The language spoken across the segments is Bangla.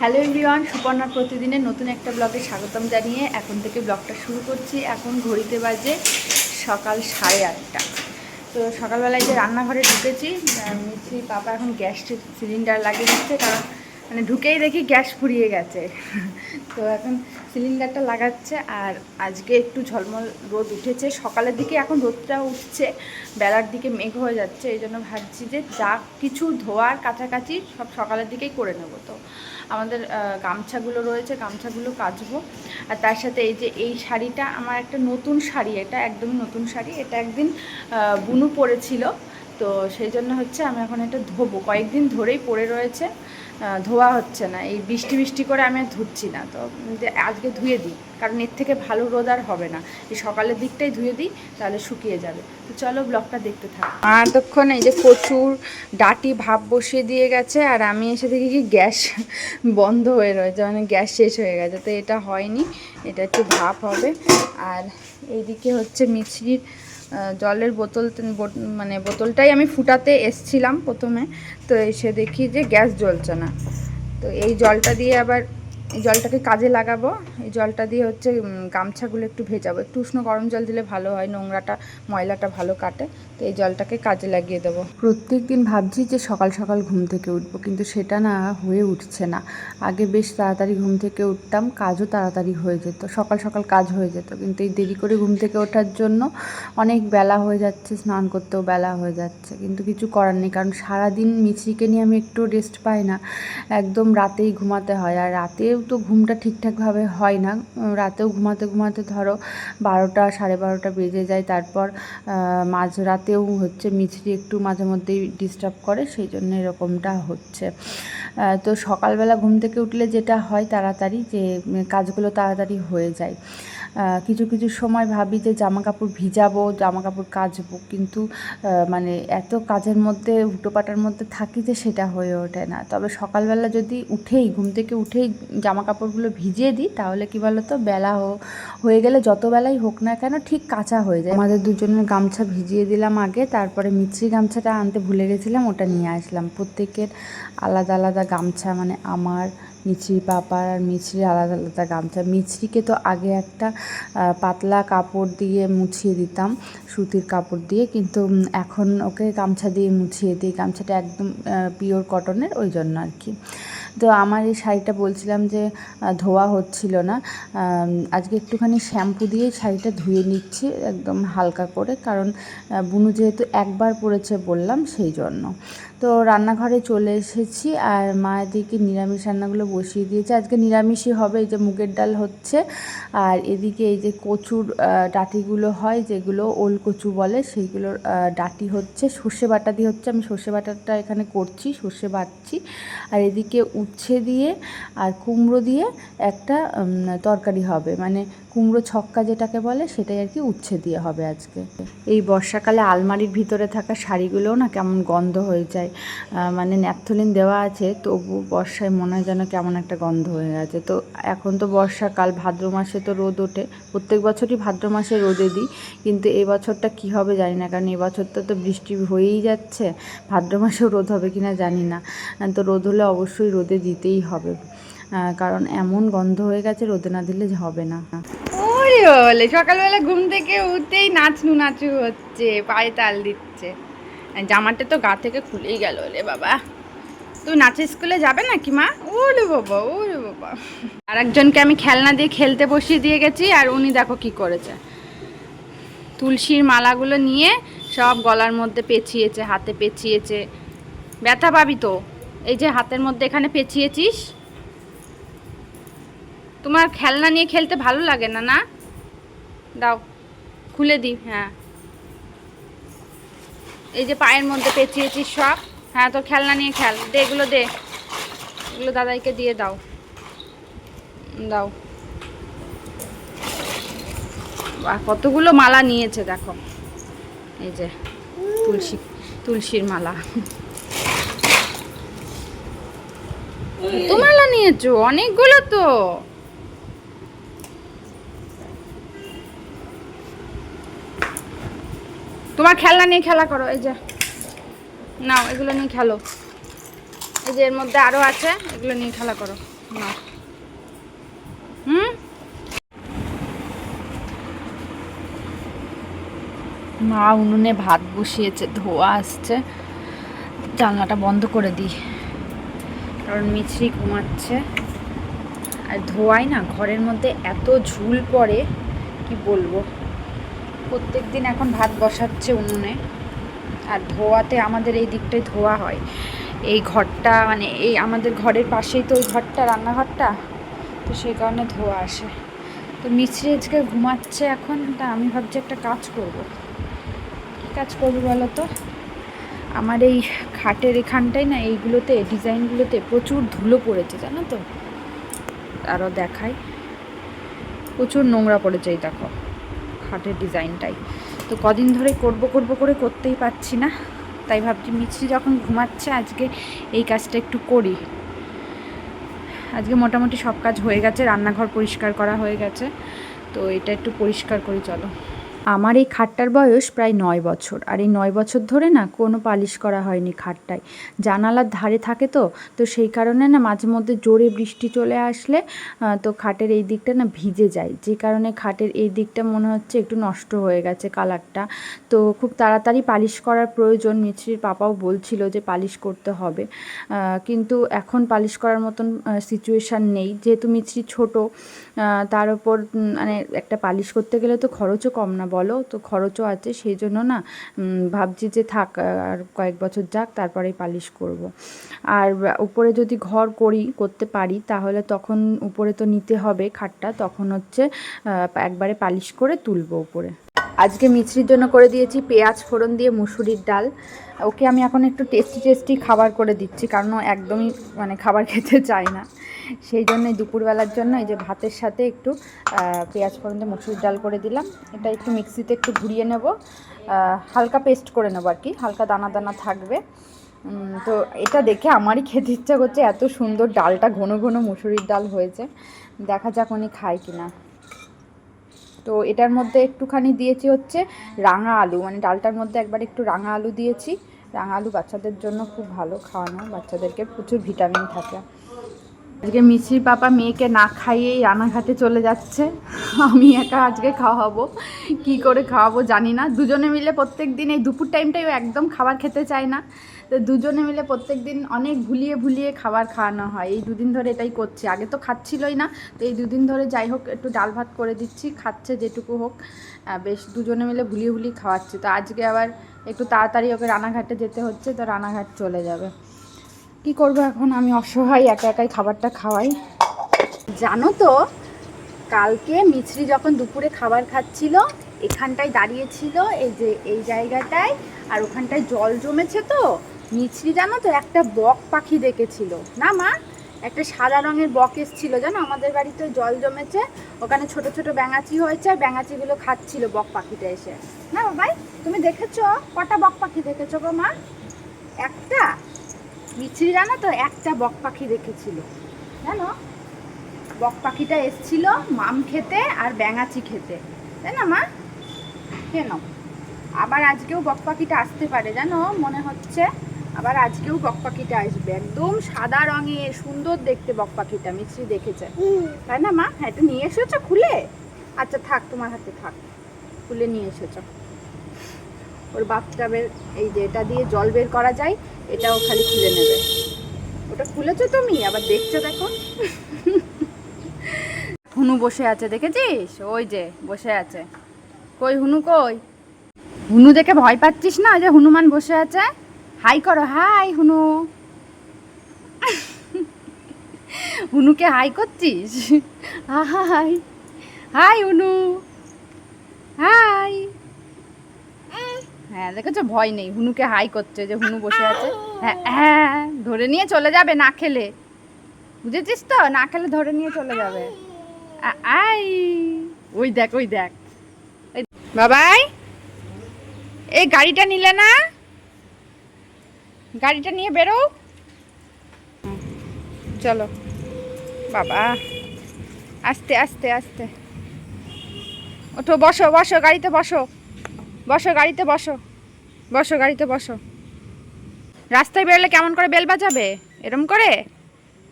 হ্যালো এভরিওয়ান, সুপর্ণার প্রতিদিনের নতুন একটা ব্লগে স্বাগতম জানিয়ে এখন থেকে ব্লগটা শুরু করছি। এখন ঘড়িতে বাজে সকাল সাড়ে আটটা। তো সকালবেলায় যে রান্নাঘরে ঢুকেছি মিছি পাপা এখন গ্যাস সিলিন্ডার লাগিয়ে দিচ্ছে, কারণ মানে ঢুকেই দেখি গ্যাস ফুরিয়ে গেছে। তো এখন সিলিন্ডারটা লাগাচ্ছে আর আজকে একটু ঝলমল রোদ উঠেছে। সকালের দিকে এখন রোদটা উঠছে, বেলার দিকে মেঘ হয়ে যাচ্ছে, এই জন্য ভাবছি যে যা কিছু ধোয়ার কাছাকাছি সব সকালের দিকেই করে নেব তো। আমাদের গামছাগুলো রয়েছে, গামছাগুলো কাচবো। আর তার সাথে এই যে এই শাড়িটা, আমার একটা নতুন শাড়ি, এটা একদমই নতুন শাড়ি, এটা একদিন বুনু পরেছিল। তো সেই জন্য হচ্ছে আমি এখন এটা ধোবো। কয়েকদিন ধরেই পরে রয়েছে। ধোয়া হচ্ছে না। এই বৃষ্টি বৃষ্টি করে আমি ধুচ্ছি না। তো আজকে ধুয়ে দিই, কারণ এর থেকে ভালো রোদ আর হবে না। এই সকালের দিকটাই ধুয়ে দিই, তাহলে শুকিয়ে যাবে। তো চলো ব্লগটা দেখতে থাক। এতক্ষণ এই যে প্রচুর ডাটি ভাপ বসিয়ে দিয়ে গেছে, আর আমি এসে দেখি কি গ্যাস বন্ধ হয়ে রয়েছে মানে গ্যাস শেষ হয়ে গেছে। তো এটা হয়নি, এটা একটু ভাপ হবে। আর এইদিকে হচ্ছে মিছরির জলের বোতল মানে বোতলটাই আমি ফুটাতে এসছিলাম প্রথমে। তো এসে দেখি যে গ্যাস জ্বলছে না। তো এই জলটা দিয়ে আবার এই জলটাকে কাজে লাগাবো। এই জলটা দিয়ে হচ্ছে গামছাগুলো একটু ভেজাবো। একটু উষ্ণ গরম জল দিলে ভালো হয়, নোংরাটা, ময়লাটা ভালো কাটে। তো এই জলটাকে কাজে লাগিয়ে দেবো। প্রত্যেক দিন ভাবছি যে সকাল সকাল ঘুম থেকে উঠবো, কিন্তু সেটা না হয়ে উঠছে না। আগে বেশ তাড়াতাড়ি ঘুম থেকে উঠতাম, কাজও তাড়াতাড়ি হয়ে যেত, সকাল সকাল কাজ হয়ে যেত। কিন্তু এই দেরি করে ঘুম থেকে ওঠার জন্য অনেক বেলা হয়ে যাচ্ছে, স্নান করতেও বেলা হয়ে যাচ্ছে। কিন্তু কিছু করার নেই, কারণ সারাদিন মিছরিকে নিয়ে আমি একটু রেস্ট পাই না। একদম রাতেই ঘুমাতে হয়, আর রাতেও তো ঘুমটা ঠিকঠাকভাবে হয় না। রাতেও ঘুমাতে ঘুমাতে ধরো বারোটা, সাড়ে বারোটা বেজে যায়। তারপর মাঝ রাতেও হচ্ছে মিছরি একটু মাঝে মধ্যেই ডিস্টার্ব করে, সেই জন্য এরকমটা হচ্ছে। তো সকালবেলা ঘুম থেকে উঠলে যেটা হয় তাড়াতাড়ি যে, কাজগুলো তাড়াতাড়ি হয়ে যায়। কিছু কিছু সময় ভাবি যে জামা কাপড় ভিজাবো জামা কাপড় কাচবো। কিন্তু মানে এত কাজের মধ্যে হুটোপাটার মধ্যে থাকি যে সেটা হয়ে ওঠে না। তবে সকালবেলা যদি উঠেই, ঘুম থেকে উঠেই জামা কাপড়গুলো ভিজিয়ে দিই, তাহলে কি বলো তো বেলা হয়ে গেলে যত বেলাই হোক না কেন ঠিক কাঁচা হয়ে যায়। আমাদের দুজনের গামছা ভিজিয়ে দিলাম আগে, তারপরে মিছরি গামছাটা আনতে ভুলে গেছিলাম, ওটা নিয়ে আসলাম। প্রত্যেকের আলাদা আলাদা গামছা মানে আমার মিছরি পাপার আর মিছরি আলাদা আলাদা গামছা। মিছরিকে তো আগে একটা পাতলা কাপড় দিয়ে মুছিয়ে দিতাম, সুতির কাপড় দিয়ে, কিন্তু এখন ওকে গামছা দিয়ে মুছিয়ে দিই। গামছাটা একদম পিওর কটনের ওই জন্য আর কি। তো আমার এই শাড়িটা বলছিলাম যে ধোয়া হচ্ছিল না। আজকে একটুখানি শ্যাম্পু দিয়ে শাড়িটা ধুয়ে নিচ্ছি, একদম হালকা করে। কারণ বুনু যেহেতু একবার পরেছে বললাম, সেই জন্য। তো রান্নাঘরে চলে এসেছি আর মা এদিকে নিরামিষ রান্নাগুলো বসিয়ে দিয়েছে। আজকে নিরামিষই হবে, এই যে মুগের ডাল হচ্ছে। আর এদিকে এই যে কচুর ডাঁটিগুলো হয়, যেগুলো ওল কচু বলে, সেইগুলোর ডাঁটি হচ্ছে। সর্ষে বাটা দিয়ে হচ্ছে, আমি সর্ষে বাটাটা এখানে করছি, সর্ষে বাটছি। আর এদিকে উচ্ছে দিয়ে আর কুমড়ো দিয়ে একটা তরকারি হবে। মানে কুমড়ো ছক্কা যেটাকে বলে, সেটাই আর কি উচ্ছে দিয়ে হবে আজকে। এই বর্ষাকালে আলমারির ভিতরে থাকা শাড়িগুলোও না কেমন গন্ধ হয়ে যায়। মানে ন্যাপথলিন দেওয়া আছে, তবু বর্ষায় মনে হয় যেন কেমন একটা গন্ধ হয়ে গেছে তো এখন তো বর্ষাকাল, ভাদ্র মাসে তো রোদ ওঠে। প্রত্যেক বছরই ভাদ্র মাসে রোদে দিই, কিন্তু এই বছরটা কি হবে জানি না, কারণ এই বছরটা তো বৃষ্টি হয়েই যাচ্ছে। ভাদ্র মাসেও রোদ হবে কি না জানি না। তো রোদ হলে অবশ্যই রোদে দিতেই হবে। কারণ এমন গন্ধ হয়ে গেছে, রোদে না দিলে হবে না। ওরে বলে সকালবেলা ঘুম থেকে উঠতেই নাচনু নাচু হচ্ছে, পায়ে তাল দিচ্ছে। জামাটা তো গা থেকে খুলেই গেল রে বাবা। তুই নাচের স্কুলে যাবে নাকি মা? ওরে বাবা ওরে বাবা। আর একজনকে আমি খেলনা দিয়ে খেলতে বসিয়ে দিয়ে গেছি, আর উনি দেখো কি করেছে। তুলসীর মালাগুলো নিয়ে সব গলার মধ্যে পেঁচিয়েছে, হাতে পেঁচিয়েছে। ব্যথা পাবি তো। এই যে হাতের মধ্যে এখানে পেঁচিয়েছিস? তোমার খেলনা নিয়ে খেলতে ভালো লাগে না না? দাও খুলে দিই হ্যাঁ। এই যে পায়ের মধ্যে পেঁচিয়েছিস সব হ্যাঁ তোর খেলনা নিয়ে খেল দে এগুলো দে। এগুলো দাদাইকে দিয়ে দাও। দাও। বাহ, কতগুলো মালা নিয়েছে দেখো। এই যে তুলসী তুলসীর মালা। তো মালা নিয়েছো? অনেকগুলো তো। তোমার খেলনা নিয়ে খেলা করো, এই যে। নাও, এগুলো নিয়ে খেলো। এই যে এর মধ্যে আরও আছে, এগুলো নিয়ে খেলা করো। না হুম? মা উনুনে ভাত বসিয়েছে, ধোয়া আসছে। জানলাটা বন্ধ করে দিই। কারণ মিছরি ঘুমাচ্ছে। আর ধোয়াই না ঘরের মধ্যে এত ঝুল পড়ে, কি বলব? প্রত্যেক দিন এখন ভাত বসাচ্ছে উনুনে। আর ধোয়াতে আমাদের এই দিকটাই ধোয়া হয়। এই ঘরটা মানে এই আমাদের ঘরের পাশেই তো ওই ঘরটা, রান্নাঘরটা? তো সেই কারণে ধোয়া আসে। তো মিছরি আজকে ঘুমাচ্ছে এখন, তা আমি ভাবছি একটা কাজ করব। কী কাজ করব বলো তো? আমার এই খাটের এখানটায় না, এইগুলোতে, ডিজাইনগুলোতে প্রচুর ধুলো পড়েছে, জানো তো? আরও দেখাই। প্রচুর নোংরা পড়েছে, এই দেখো। খাটের ডিজাইনটাই। তো কদিন ধরে করব করব, করে করতেই পারছি না। তাই ভাবছি মিছি যখন ঘুমাচ্ছে, আজকে এই কাজটা একটু করি। আজকে মোটামুটি সব কাজ হয়ে গেছে, রান্নাঘর পরিষ্কার করা হয়ে গেছে। তো এটা একটু পরিষ্কার করি, চলো। আমার এই খাটটার বয়স প্রায় নয় বছর। আর এই নয় বছর ধরে না কোনো পালিশ করা হয়নি খাটটায়। জানালার ধারে থাকে তো তো সেই কারণে না মাঝে মধ্যে জোরে বৃষ্টি চলে আসলে তো খাটের এই দিকটা না ভিজে যায়। যে কারণে খাটের এই দিকটা মনে হচ্ছে একটু নষ্ট হয়ে গেছে কালারটা। তো খুব তাড়াতাড়ি পালিশ করার প্রয়োজন মিছরির পাপাও বলছিল যে পালিশ করতে হবে। কিন্তু এখন পালিশ করার মতন সিচুয়েশান নেই। যেহেতু মিছরি ছোট তার উপর মানে একটা পালিশ করতে গেলে তো খরচও কম না বলো, তো খরচও আছে, সেই জন্য না ভাবছি যে থাক, আর কয়েক বছর যাক, তারপরে পালিশ করব। আর উপরে যদি ঘর করি, করতে পারি, তাহলে তখন উপরে তো নিতে হবে খাটটা, তখন হচ্ছে একবারে পালিশ করে তুলবো উপরে। আজকে মিছরির জন্য করে দিয়েছি পেঁয়াজ ফোড়ন দিয়ে মুসুরির ডাল। ওকে আমি এখন একটু টেস্টি টেস্টি খাবার করে দিচ্ছি, কারণ একদমই মানে খাবার খেতে চায় না। সেই জন্য দুপুরবেলার জন্য এই যে ভাতের সাথে একটু পেঁয়াজ ফোড়ন দিয়ে মুসুরির ডাল করে দিলাম। এটা একটু মিক্সিতে একটু ঘুরিয়ে নেব। হালকা পেস্ট করে নেব আর কি, হালকা দানা দানা থাকবে। তো এটা দেখে আমারই খেতে ইচ্ছা করছে, এত সুন্দর ডালটা, ঘন ঘন মুসুরির ডাল হয়েছে। দেখা যাক উনি খায় কিনা। তো এটার মধ্যে একটুখানি দিয়েছি হচ্ছে রাঙা আলু মানে ডালটার মধ্যে একবার একটু রাঙা আলু দিয়েছি। রাঙা আলু বাচ্চাদের জন্য খুব ভালো খাওয়ানো, বাচ্চাদেরকে প্রচুর ভিটামিন থাকে। আজকে মিশ্রি পাপা মেয়েকে না খাইয়েই রানাঘাটে চলে যাচ্ছে। আমি একা আজকে খাওয়াবো। কি করে খাওয়াবো জানি না। দুজনে মিলে প্রত্যেক দিন এই দুপুর টাইমটাই একদম খাবার খেতে চায় না। তো দুজনে মিলে প্রত্যেক দিন অনেক ভুলিয়ে ভুলিয়ে খাবার খাওয়ানো হয়। এই দুদিন ধরে এটাই করছি। আগে তো খাচ্ছিলই না। তো এই দুদিন ধরে যাই হোক, একটু ডাল ভাত করে দিচ্ছি। খাচ্ছে যেটুকু হোক। বেশ দুজনে মিলে ভুলিয়ে ভুলিয়ে খাওয়াচ্ছে। তো আজকে আবার একটু তাড়াতাড়ি ওকে রানাঘাটে যেতে হচ্ছে। তো রানাঘাট চলে যাবে। কি করব এখন? আমি অসহায়, একা একাই খাবারটা খাওয়াই। জানো তো, কালকে মিছরি যখন দুপুরে খাবার খাচ্ছিল, এখানটায় দাঁড়িয়েছিল এই যে এই জায়গাটায়, আর ওখানটায় জল জমেছে তো, মিছরি জানো তো একটা বক পাখি দেখেছিল। না মা? একটা সাদা রঙের বক এসছিল, জানো? আমাদের বাড়িতে জল জমেছে, ওখানে ছোট ছোট ব্যাঙাচি হয়েছে, আর ব্যাঙাচিগুলো খাচ্ছিল বক পাখিটা এসে। না বাবাই, তুমি দেখেছ? কটা বক পাখি দেখেছ গো মা? একটা? মিছরি জানো তো? একটা বক পাখি দেখেছিল। জানো? বক পাখিটা এসছিল মাম খেতে আর ব্যাঙাচি খেতে। তাই না, মা? কেন আবার আজকেও বক পাখিটা আসতে পারে, জানো? মনে হচ্ছে আবার আজকেও বক পাখিটা আসবে। একদম সাদা রঙের সুন্দর দেখতে বক পাখিটা মিছরি দেখেছে। তাই না, মা? হ্যাঁ এটা নিয়ে এসেছ খুলে? আচ্ছা থাক, তোমার হাতে থাক। খুলে নিয়ে এসেছ। ওর বাথটাবের এই যে এটা দিয়ে জল বের করা যায়, এটাও খালি খুলে নেবে। ওটা খুলেছো তুমি? আবার দেখছ দেখো। হুনু বসে আছে, দেখেছিস? ওই যে, বসে আছে। কই হুনু কই? হুনু দেখে ভয় পাচ্ছিস না? যে হনুমান বসে আছে। হাই করো, হাই হুনু। হুনুকে হাই করছিস? হাই। হাই হুনু। হাই। হ্যাঁ দেখেছ? ভয় নেই। হুনুকে হাই করছে যে হুনু বসে আছে। হ্যাঁ হ্যাঁ ধরে নিয়ে চলে যাবে না খেলে। বুঝেছিস তো? না খেলে ধরে নিয়ে চলে যাবে। আই, ওই দেখ ওই দেখ। বাবাই, এই গাড়িটা নিলে না? গাড়িটা নিয়ে বেরো। চলো। বাবা, আস্তে আস্তে আস্তে। ওঠো, বসো বসো, গাড়িতে বসো। বসো, গাড়িতে বসো। বসো, গাড়িতে বসো। রাস্তায় বেরোলে কেমন করে বেল বাজাবে? এরম করে?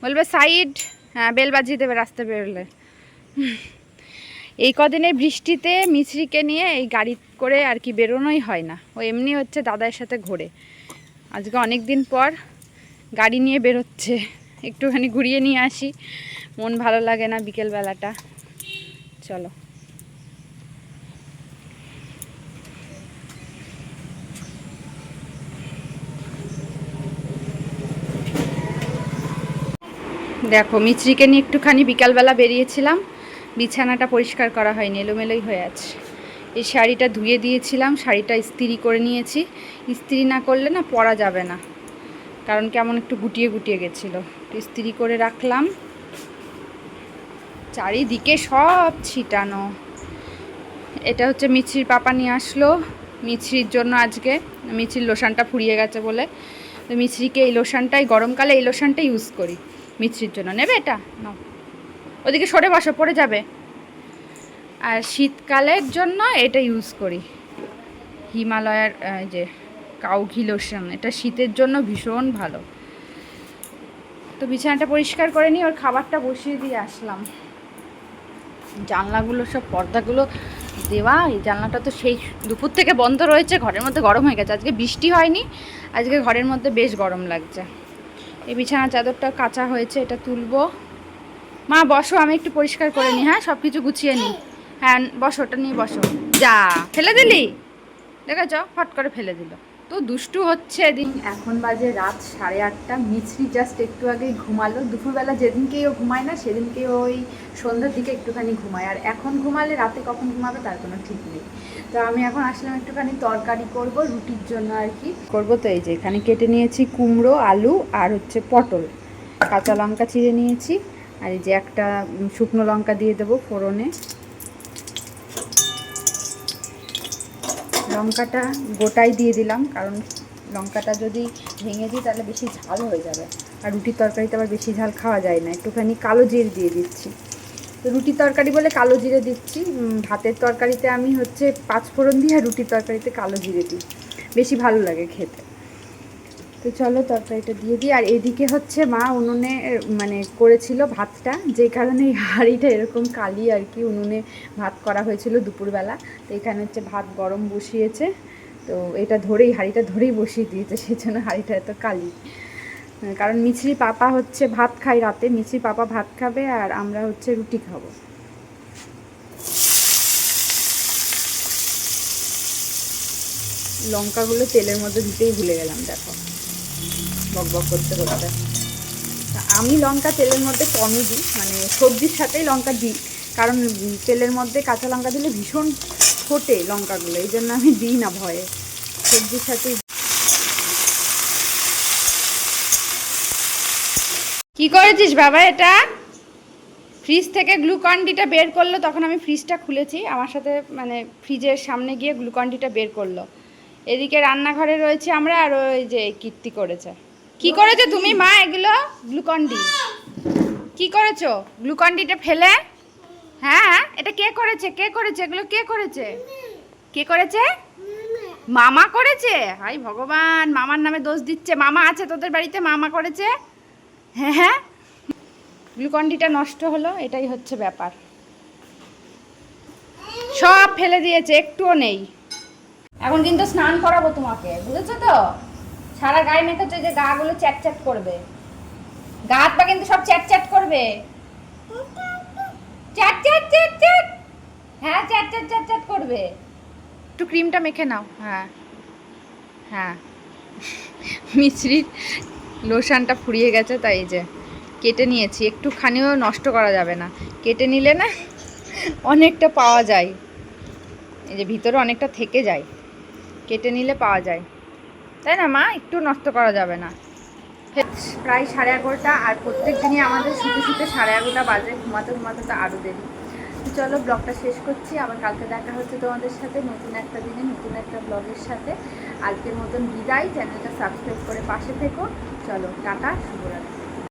বলবে, সাইড। হ্যাঁ বেল বাজিয়ে দেবে রাস্তায় বেরোলে। এই কদিনে বৃষ্টিতে মিছরিকে নিয়ে এই গাড়ি করে আর কি বেরোনোই হয় না। ও এমনি হচ্ছে দাদার সাথে ঘোরে। আজকে অনেক দিন পর গাড়ি নিয়ে বেরোচ্ছে। একটুখানি ঘুরিয়ে নিয়ে আসি। মন ভালো লাগে না বিকেলবেলাটা। চলো। দেখো, মিছরিকে নিয়ে একটুখানি বিকালবেলা বেরিয়েছিলাম। বিছানাটা পরিষ্কার করা হয়নি, এলোমেলোই হয়ে আছে। এই শাড়িটা ধুয়ে দিয়েছিলাম, শাড়িটা ইস্ত্রি করে নিয়েছি। ইস্ত্রি না করলে না পরা যাবে না, কারণ কেমন একটু গুটিয়ে গুটিয়ে গেছিল। ইস্ত্রি করে রাখলাম। চারিদিকে সব ছিটানো। এটা হচ্ছে মিছরির পাপা নিয়ে আসলো। মিছরির জন্য আজকে মিছরির লোশনটা ফুরিয়ে গেছে বলে। তো মিছরিকে এই লোশনটাই, গরমকালে এই লোশনটা ইউজ করি। মিছরির জন্য। নেবে এটা? নাও ওদিকে সরে বসো, পড়ে যাবে। আর শীতকালের জন্য এটা ইউজ করি। হিমালয়ার যে কাউ ঘি লোশন এটা শীতের জন্য ভীষণ ভালো। তো বিছানাটা পরিষ্কার করে নিয়ে ওর খাবারটা বসিয়ে দিয়ে আসলাম। জানলাগুলো সব, পর্দাগুলো দেওয়া, এই জানলাটা তো সেই দুপুর থেকে বন্ধ রয়েছে, ঘরের মধ্যে গরম হয়ে গেছে। আজকে বৃষ্টি হয়নি, আজকে ঘরের মধ্যে বেশ গরম লাগছে। এই বিছানা চাদরটা কাঁচা হয়েছে, এটা তুলবো। মা, বসো, আমি একটু পরিষ্কার করে নিই হ্যাঁ? সব কিছু গুছিয়ে নিই। হ্যাঁ বসো, ওটা নিয়ে বসো। যা, ফেলে দিলি? দেখেছ? ফট করে ফেলে দিল। দুষ্টু হচ্ছে এদিন। এখন বাজে রাত সাড়ে আটটা। মিছরি জাস্ট একটু আগে ঘুমালো। দুপুরবেলা যেদিনকেই ও ঘুমায় না সেদিনকে ওই সন্ধ্যার দিকে একটুখানি ঘুমায়। আর এখন ঘুমালে রাতে কখন ঘুমাবে তার কোনো ঠিক নেই। তো আমি এখন আসলাম একটুখানি তরকারি করব রুটির জন্য আর কি। করব তো এই যে এখানে কেটে নিয়েছি কুমড়ো আলু আর হচ্ছে পটল। কাঁচা লঙ্কা চিড়ে নিয়েছি। আর এই যে একটা শুকনো লঙ্কা দিয়ে দেবো ফোড়নে। লঙ্কাটা গোটাই দিয়ে দিলাম, কারণ লঙ্কাটা যদি ভেঙে দিই তাহলে বেশি ঝাল হয়ে যাবে। আর রুটির তরকারিতে আবার বেশি ঝাল খাওয়া যায় না, একটুখানি কালো জিরে দিয়ে দিচ্ছি। তো রুটির তরকারি বলে কালো জিরে দিচ্ছি ভাতের তরকারিতে আমি হচ্ছে পাঁচফোড়ন দিই আর রুটির তরকারিতে কালো জিরে দিই। বেশি ভালো লাগে খেতে। তো চলো তরকারিটা দিয়ে দিই। আর এদিকে হচ্ছে মা উনুনে মানে করেছিল ভাতটা। যে কারণে এই হাঁড়িটা এরকম কালি আর কি উনুনে ভাত করা হয়েছিল দুপুরবেলা। তো এখানে হচ্ছে ভাত গরম বসিয়েছে। তো এটা ধরেই, হাঁড়িটা ধরেই বসিয়ে দিয়েছে, সেই জন্য হাঁড়িটা এত কালি। কারণ মিছরি পাপা হচ্ছে ভাত খাই রাতে, মিছরি পাপা ভাত খাবে আর আমরা হচ্ছে রুটি খাব। লঙ্কাগুলো তেলের মধ্যে দিতেই ভুলে গেলাম, দেখো। বক করতে করতে। আমি লঙ্কা তেলের মধ্যে কমই দিই মানে সবজির সাথেই লঙ্কা দিই। কারণ তেলের মধ্যে কাঁচা লঙ্কা দিলে ভীষণ ফোটে লঙ্কাগুলো, এই জন্য আমি দিই না ভয়ে। সবজির সাথেই কি করেছিস বাবা এটা? ফ্রিজ থেকে গ্লুকন্ডিটা বের করল, তখন আমি ফ্রিজটা খুলেছি। আমার সাথে মানে ফ্রিজের সামনে গিয়ে গ্লুকন্ডিটা বের করল। এদিকে রান্নাঘরে রয়েছে আমরা আর ওই যে কীর্তি করেছে। কি করেছ তুমি মা এগুলো? গ্লুকন্ডি কি করেছ? গ্লুকন্ডিটা ফেলে? হ্যাঁ এটা কে করেছে? কে করেছে? এগুলো কে করেছে? কে করেছে? মামা করেছে? হাই ভগবান, মামার নামে দোষ দিচ্ছে। মামা আছে তোদের বাড়িতে? মামা করেছে? হ্যাঁ হ্যাঁ। গ্লুকন্ডিটা নষ্ট হলো, এটাই হচ্ছে ব্যাপার। সব ফেলে দিয়েছে, একটুও নেই। এখন কিন্তু স্নান করাবো তোমাকে, বুঝেছ তো? সারা গায়ে মেখেছো যে গা গুলো চ্যাট চ্যাট করবে। গা হাত পা কিন্তু সব চ্যাট চ্যাট করবে। চ্যাট চ্যাট চ্যাট চ্যাট। হ্যাঁ চ্যাট চ্যাট চ্যাট চ্যাট করবে। একটু ক্রিমটা মেখে নাও হ্যাঁ। হ্যাঁ। মিছরির লোশনটা ফুরিয়ে গেছে, তাই এই যে কেটে নিয়েছি। একটুখানিও নষ্ট করা যাবে না। কেটে নিলে না অনেকটা পাওয়া যায়। এই যে ভিতরে অনেকটা থেকে যায়। কেটে নিলে পাওয়া যায়। তাই না, মা? একটু নষ্ট করা যাবে না। প্রায় সাড়ে এগারোটা, আর প্রত্যেক দিনই আমাদের শুতে শুতে সাড়ে এগারোটা বাজে। ঘুমাতে ঘুমাতে তো আরও দেরি। চলো, ব্লগটা শেষ করছি। আবার কালকে দেখা হচ্ছে তোমাদের সাথে নতুন একটা দিনে, নতুন একটা ব্লগের সাথে। আজকের মতন বিদায়। চ্যানেলটা সাবস্ক্রাইব করে পাশে থেকো। চলো, টাটা, শুভরাত্রি।